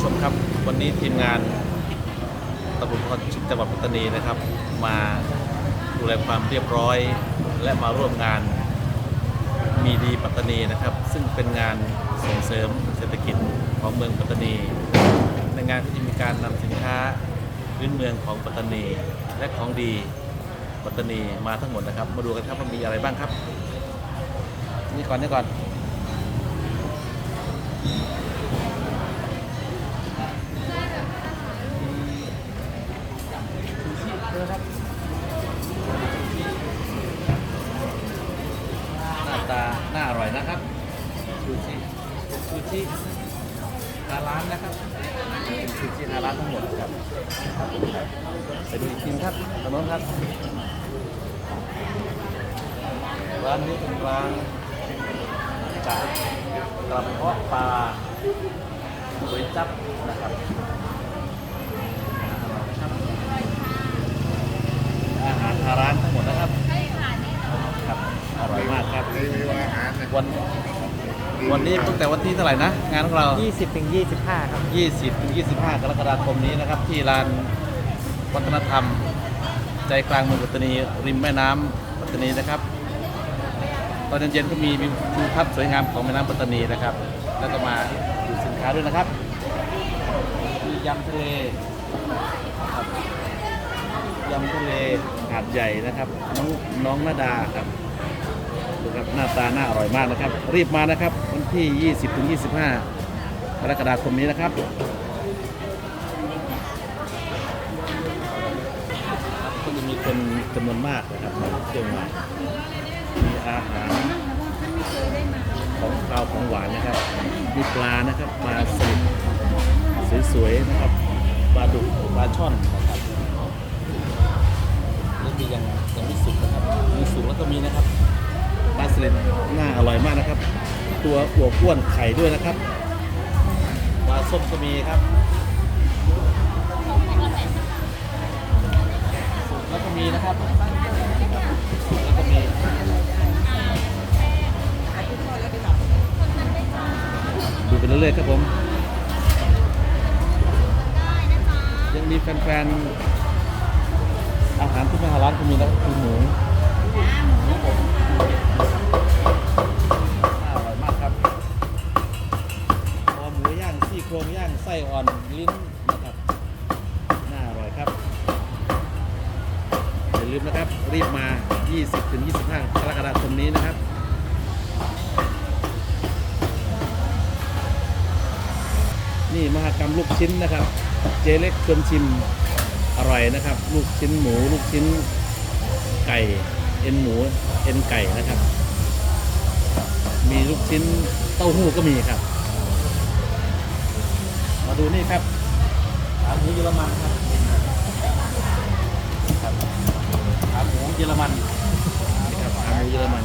ผู้ชมครับ วันนี้ทีมงานตำรวจภูธรจังหวัดปัตตานีนะครับ มาดูแลความเรียบร้อย และมาร่วมงานมีดีปัตตานีนะครับ ซึ่งเป็นงานส่งเสริมเศรษฐกิจของเมืองปัตตานี ในงานก็จะมีการนำสินค้าพื้นเมืองของปัตตานี และของดีปัตตานีมาทั้งหมดนะครับ มาดูกันครับว่ามีอะไรบ้างครับ นี่ก่อนนี่ก่อน ทั้งหมดครับไปดูอีกทีครับถนนครับ ร้านนี้เป็นร้านกะกระเพาะปลาก๋วยจั๊บนะครับอาหารฮาร้านทั้งหมดนะครับครับอร่อยมากครับ รีวิวอาหารนะ วัน วันนี้ตั้งแต่วันที่เท่าไหร่นะ งานของเรา 20ถึง25 ครับ 20ถึง25 กรกฎาคมนี้นะครับ ที่ลานวัฒนธรรม ใจกลางเมืองปัตตานีริมแม่น้ำปัตตานีนะครับ ตอนเย็นๆก็มีวิวทิวทัศน์สวยงามของแม่น้ำปัตตานีนะครับ แล้วก็มาดูสินค้าด้วยนะครับมียำทะเลครับยำทะเลหาดใหญ่นะครับ น้องน้องนาดาครับ ดูครับหน้าตาน่าอร่อยมากนะครับ รีบมานะครับวันที่ 20ถึง25กรกฎาคมนี้นะครับก็จะมีคนจำนวนมากนะครับมาเที่ยวงามีอาหารของข้าวของหวานนะครับ มีปลานะครับปลาสลิดสวยๆนะครับปลาดุกปลาช่อน ตัวอวบอ้วนไข่ด้วยนะครับปลาส้มก็มีครับสุกแล้วก็มีนะครับสุกแล้วก็มีดูไปเรื่อยๆครับผมยังมีแฟนๆอาหารที่แม่ฮาร้านก็มีนะครับคือหมู 20ถึง25กรกฎาคมนี้นะครับนี่มหากรรมลูกชิ้นนะครับ เจเล็กชวนชิมอร่อยนะครับ ลูกชิ้นหมูลูกชิ้นไก่ เอ็นหมูเอ็นไก่นะครับ มีลูกชิ้นเต้าหู้ก็มีครับ มาดูนี่ครับขาหมูเยอรมันครับ เยอรมันนี่ครับขาหมูเยอรมัน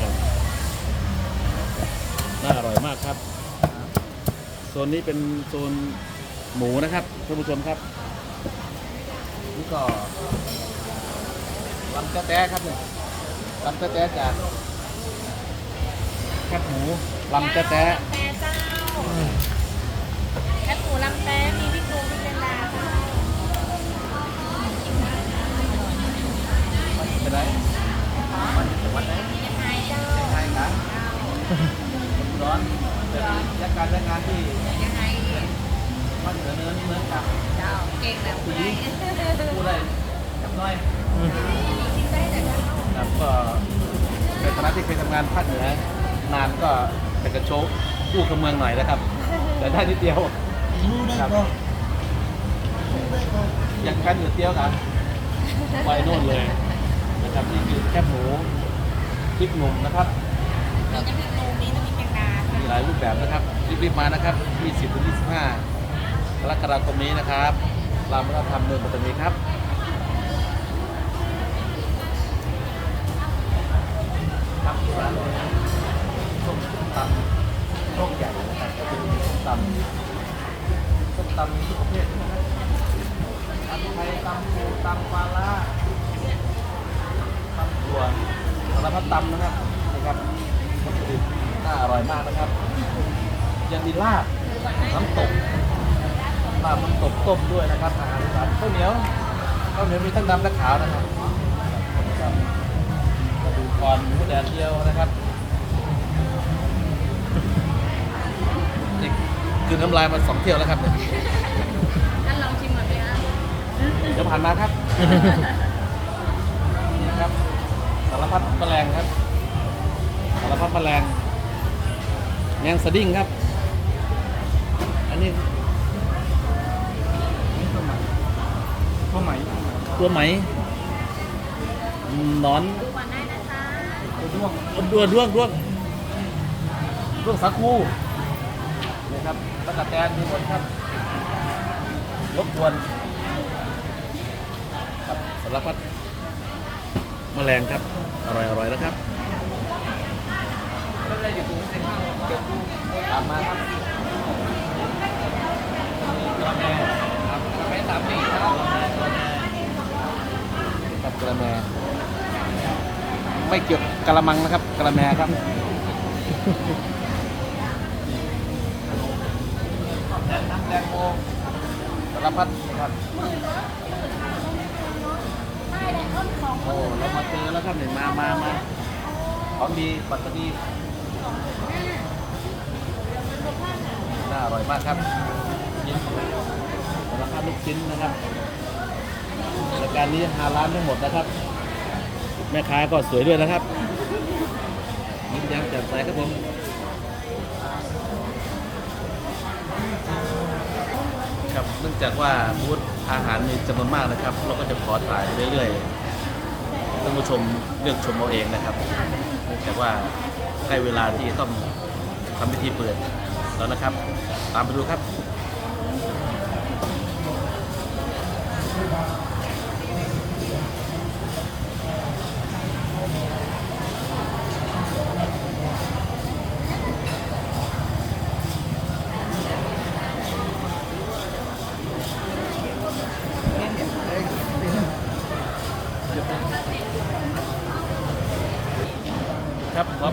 ครับน่าอร่อยมากครับ โซนนี้เป็นโซนหมูนะครับท่านผู้ชมครับนี่ก็ลำแต๊ะๆครับเนี่ยลำแต๊ะๆจากแคบหมูลำแต๊ะแต้เจ้าแคบหมูลำแต้มีพี่ ๆมันเป็นไรมันวันไหนยังไงเจ้าใช่ครับมันร้อนแต่ยักการจัดงานที่ยังไงมันเหนือเนื้อเหมือนกับเจ้าเก่งแบบผู้ใดพูดได้กับน้อยคิดได้แต่เจ้าครับก็ในฐานะที่เคยทำงานภาคเหนือนานก็เป็นกระโชกกู้กับเมืองหน่อยนะครับ แต่ได้นิดเดียวครับยังกันอยู่เตี้ยวกันไปโน่นเลย นะครับนี่คือแคบหมูพริกหนุ่มนะครับมีน้ำพริกนูมีน้ำพริกแกงดามีหลายรูปแบบนะครับรีบๆมานะครับ20ถึง25กรกฎาคมนี้นะครับรามวัฒนธรรมเมืองปัตตานีครับครับร้านส้มตำโชคใหญ่นะครับก็เป็นส้มตำส้มตำมีทุกประเภทนะครับตำไทยตำปูตำปลาล่า ตำถั่วสารพัดตำนะครับนี่ครับวัตถุดิบน่าอร่อยมากนะครับ ยังมีลาบน้ำตกลาบน้ำตกต้มด้วยนะครับอาหารอีสานข้าวเหนียวข้าวเหนียวมีทั้งดำและขาวนะครับครับกระดูกอ่อนหมูแดดเดียวนะครับนี่คือน้ำลายมาสองเที่ยวแล้วครับเนี่ยท่านลองชิมหน่อยไหมคะเดี๋ยวผ่านมาครับนี่ครับสารพัดแมลงครับสารพัดแมลงแมงสดิ้งครับ อันนี้ตัวไหมตัวไหมหนอนดูก่อนได้นะคะตัวด้วงด้วงด้วงด้วงด้วงสาคูนี่ครับตะกะแตนมีหมดครับรบกวนครับสารพัด แมลงครับ อร่อยอร่อยแล้วครับตามมาครับกระแมครับกระแมสามปีครับครับกระแมไม่เกี่ยวกับกระมังนะครับกระแมครับแดงน้ำแดงโมสารพัดครับ โอ้เรามาเจอแล้วครับเนี่ยมามามาของดีปัตตานีน่าอร่อยมากครับยินสารพัดลูกชิ้นนะครับรายการนี้หาร้านทั้งหมดนะครับ แม่ค้าก็สวยด้วยนะครับยิ้มแย้มแจ่มใสครับผม ครับ เนื่องจากว่าบูธอาหารมีจำนวนมากนะครับ เราก็จะขอถ่ายไปเรื่อยๆท่านผู้ชมเลือกชมเอาเองนะครับ เนื่องจากว่าใกล้เวลาที่ต้องทำพิธีเปิดแล้วนะครับ ตามไปดูครับ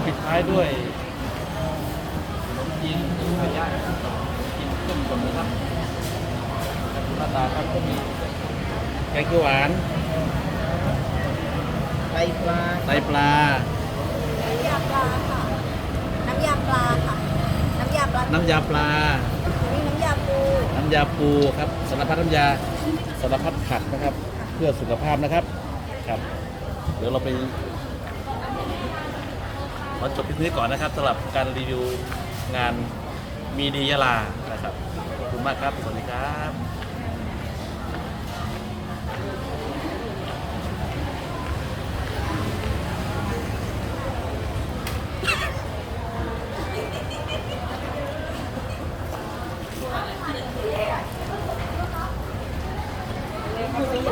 ปิดท้ายด้วยขนมจีนไก่ย่างกินต้มยำนะครับครับหน้าตาครับก็มีแกงเขียวหวานไตปลาไตปลา น้ำยาปลาค่ะ น้ำยาปลาค่ะ น้ำยาปลาน้ำยาปลานี่น้ำยาปูน้ำยาปูครับสารพัดน้ำยาสารพัดผักนะครับ เพื่อสุขภาพนะครับครับ เดี๋ยวเราไป ขอจบคลิปนี้ก่อนนะครับสำหรับการรีวิวงานมีดียาลานะครับขอบคุณมากครับ สวัสดีครับ